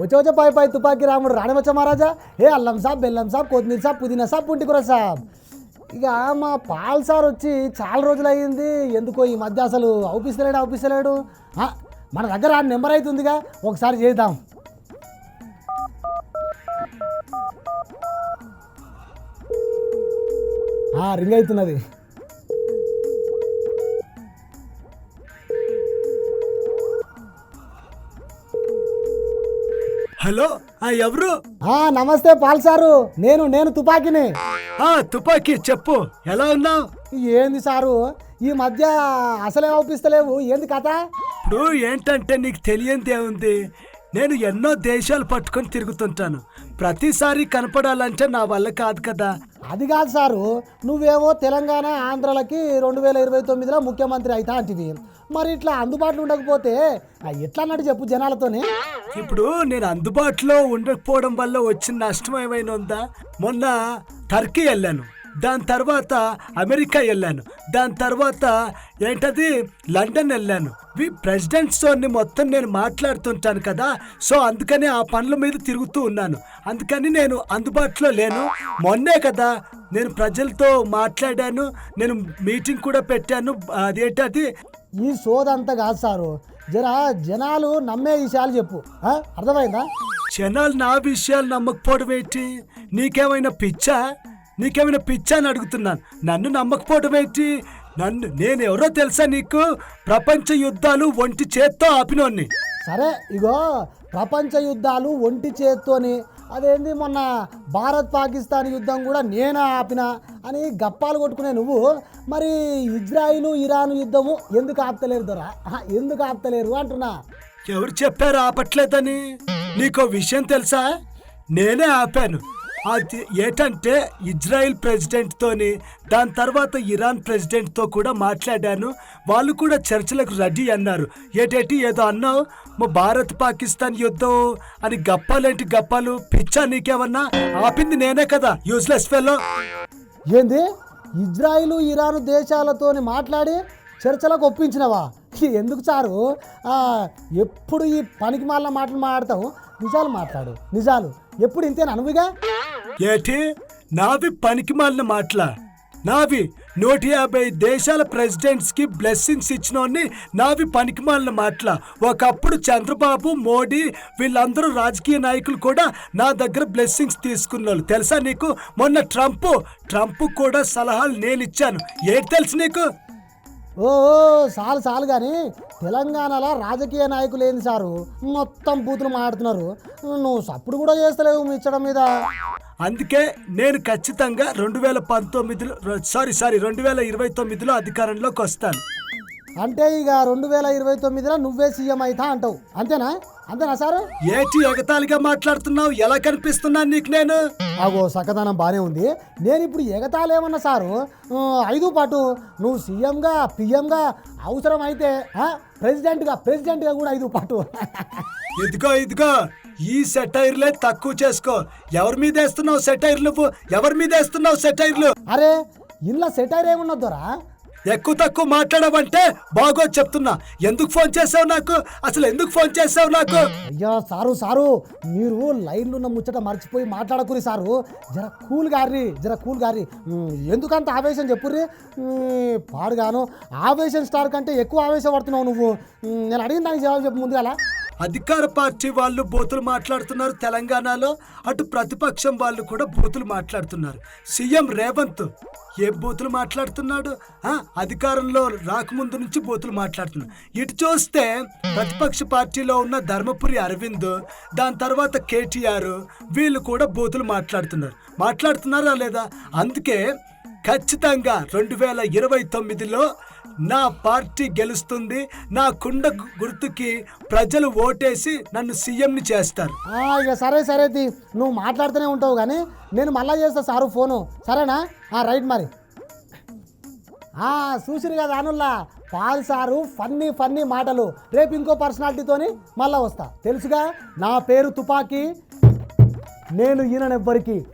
వచ్చే వచ్చే పై పై తుపాకీ రాముడు రాణివచ్చ మహారాజా ఏ అల్లం సాబ్ బెల్లం సాబ్ కొత్తిమీర సాబ్ పుదీనా సాబ్ పుంటికూర సాబ్. ఇక మా పాల్ సార్ వచ్చి చాలా రోజులు అయ్యింది. ఎందుకో ఈ మధ్య అసలు అవుపిస్తలేడు అవుపిస్తలేడు మన దగ్గర ఆ నెంబర్ అవుతుందిగా ఒకసారి చేద్దాం. రింగ్ అవుతున్నది. హలో ఆ ఎవరు? ఆ, నమస్తే పాల్ సారు. నేను నేను తుపాకీని. ఆ తుపాకీ చెప్పు. ఎలా ఉన్నావు? ఏంది సారు? ఈ మధ్య అసలే అవుపిస్తలేవు ఏంది కథ? ఇప్పుడు ఏంటంటే నీకు తెలియంది ఏముంది? నేను ఎన్నో దేశాలు పట్టుకొని తిరుగుతుంటాను. ప్రతిసారి కనపడాలంటే నా వల్ల కాదు కదా. అది కాదు సారు. నువ్వేమో తెలంగాణ ఆంధ్రలకి రెండు వేల ఇరవై తొమ్మిదిలో ముఖ్యమంత్రి అవుతా అంటివి. మరి ఇట్లా అందుబాటులో ఉండకపోతే ఎట్లా అన్నట్టు చెప్పు జనాలతోని? ఇప్పుడు నేను అందుబాటులో ఉండకపోవడం వల్ల వచ్చిన నష్టం ఏమైనా ఉందా? మొన్న టర్కీ వెళ్ళాను. దాని తర్వాత అమెరికా వెళ్ళాను. దాని తర్వాత ఏంటది? లండన్ వెళ్ళాను. వి ప్రెసిడెంట్స్తో మొత్తం నేను మాట్లాడుతుంటాను కదా. సో అందుకని ఆ పనుల మీద తిరుగుతూ ఉన్నాను. అందుకని నేను అందుబాటులో లేను. మొన్నే కదా నేను ప్రజలతో మాట్లాడాను. నేను మీటింగ్ కూడా పెట్టాను. అదేంటది? ఈ సోదంతా కాదు సారు. జర జనాలు నమ్మే విషయాలు చెప్పు. అర్థమైందా? జనాలు నా విషయాలు నమ్మకపోవడం ఏంటి? నీకేమైనా పిచ్చా? నీకేమైనా పిచ్చా అని అడుగుతున్నాను. నన్ను నమ్మకపోవడం ఏంటి? నన్ను నేను ఎవరో తెలుసా నీకు? ప్రపంచ యుద్ధాలు ఒంటి చేత్తో ఆపినోన్ని. సరే ఇగో ప్రపంచ యుద్ధాలు ఒంటి చేత్తోని. అదేంది మొన్న భారత్ పాకిస్తాన్ యుద్ధం కూడా నేనే ఆపిన అని గప్పాలు కొట్టుకునే నువ్వు? మరి ఇజ్రాయిలు ఇరాన్ యుద్ధము ఎందుకు ఆపుతలేరు దొరా? ఎందుకు ఆపుతలేరు అంటున్నా. ఎవరు చెప్పారు ఆపట్లేదని? నీకో విషయం తెలుసా? నేనే ఆపాను. అది ఏంటంటే ఇజ్రాయెల్ ప్రెసిడెంట్ తోని దాని తర్వాత ఇరాన్ ప్రెసిడెంట్తో కూడా మాట్లాడాను. వాళ్ళు కూడా చర్చలకు రెడీ అన్నారు. ఏటేటి ఏదో అన్నావు? మా భారత్ పాకిస్తాన్ యుద్ధం అని గప్పాలేంటి గప్పాలు? పిచ్చా నీకేమన్నా? ఆపింది నేనే కదా యూజ్లెస్ ఫెలో ఏంది? ఇజ్రాయిలు ఇరాన్ దేశాలతోని మాట్లాడి చర్చలకు ఒప్పించినవా? ఎందుకు సారు ఎప్పుడు ఈ పనికి మాలిన మాటలు మాట్లాడతావు? నిజాలు మాట్లాడు. నిజాలు. ఎప్పుడు ఇంతేనా అనువుగా ఏటి? నావి పనికి మాలిన మాటల. నావి నూట యాభై దేశాల ప్రెసిడెంట్స్కి బ్లెస్సింగ్స్ ఇచ్చినోన్ని నావి పనికి మాలిన మాటల. ఒకప్పుడు చంద్రబాబు మోడీ వీళ్ళందరూ రాజకీయ నాయకులు కూడా నా దగ్గర బ్లెస్సింగ్స్ తీసుకున్నారు తెలుసా నీకు? మొన్న ట్రంప్ ట్రంప్ కూడా సలహాలు నేను ఇచ్చాను ఏంటి తెలుసు నీకు? ఓ ఓ, చాలు చాలు కానీ తెలంగాణలో రాజకీయ నాయకులు ఏంది సారు? మొత్తం బూతులు మాట్లాడుతున్నారు. నువ్వు సప్పుడు కూడా చేస్తలేవు ఇచ్చడం మీద. అందుకే నేను ఖచ్చితంగా రెండు వేల పంతొమ్మిదిలో సారీ సారీ రెండు వేల ఇరవై తొమ్మిదిలో అధికారంలోకి వస్తాను. అంటే ఇక రెండు వేల ఇరవై తొమ్మిదిలో నువ్వే సీఎం అవుతా అంటావు. అంతేనా? అంతేనా సారు? ఏటి ఎగతాళిగా మాట్లాడుతున్నావు? ఎలా కనిపిస్తున్నాను నీకు నేను? అగో సకదనం బాగానే ఉంది. నేను ఇప్పుడు ఎగతాలేమన్నా సారు ఐదు పాటు నువ్వు సీఎంగా పిఎంగా అవసరం అయితే ప్రెసిడెంట్గా ప్రెసిడెంట్గా కూడా ఐదు పాటు. ఇదిగో ఇదిగో ఈ సెటైర్లే తక్కువ చేసుకో. ఎవరి మీద వేస్తున్నావు సెటైర్లు ఎవరి మీద వేస్తున్నావు సెటైర్లు అరే ఇంట్లో సెటైర్ ఏమున్నదోరా ఎక్కువ తక్కువ మాట్లాడవంటే బాగో చెప్తున్నా. ఎందుకు ఫోన్ చేసావు నాకు? అసలు ఎందుకు ఫోన్ చేసావు నాకు? అయ్యా సారు సారు మీరు లైన్లో ఉన్న ముచ్చట మర్చిపోయి మాట్లాడకురి సారు. జర కూల్ గారి జర కూల్ గారి ఎందుకంత ఆవేశం చెప్పుర్రి? పాడుగాను. ఆవేశం స్టార్ కంటే ఎక్కువ ఆవేశం పడుతున్నావు నువ్వు నేను అడిగిన దానికి జవాబు చెప్పు ముందుగా అధికార పార్టీ వాళ్ళు బూతులు మాట్లాడుతున్నారు. తెలంగాణలో అటు ప్రతిపక్షం వాళ్ళు కూడా బూతులు మాట్లాడుతున్నారు. సీఎం రేవంత్ ఏ బూతులు మాట్లాడుతున్నాడు? అధికారంలో రాకముందు నుంచి బూతులు మాట్లాడుతున్నాడు ఇటు చూస్తే ప్రతిపక్ష పార్టీలో ఉన్న ధర్మపురి అరవింద్ దాని తర్వాత కేటీఆర్ వీళ్ళు కూడా బూతులు మాట్లాడుతున్నారు. మాట్లాడుతున్నారా లేదా? అందుకే ఖచ్చితంగా రెండు వేల ఇరవై తొమ్మిదిలో నా పార్టీ గెలుస్తుంది. నా కుండ గుర్తుకి ప్రజలు ఓటేసి నన్ను సీఎంని చేస్తారు. ఇక సరే సరే తీ. నువ్వు మాట్లాడుతూనే ఉంటావు కానీ నేను మళ్ళా చేస్తా సారు ఫోను. సరేనా? ఆ, రైట్ మరి. చూసిరు కదా అనుల్లా పాల్ సారు ఫన్నీ ఫన్నీ మాటలు. రేపు ఇంకో పర్సనాలిటీతోని మళ్ళా వస్తా. తెలుసుగా? నా పేరు తుపాకీ. నేను ఈయనెవ్వరికి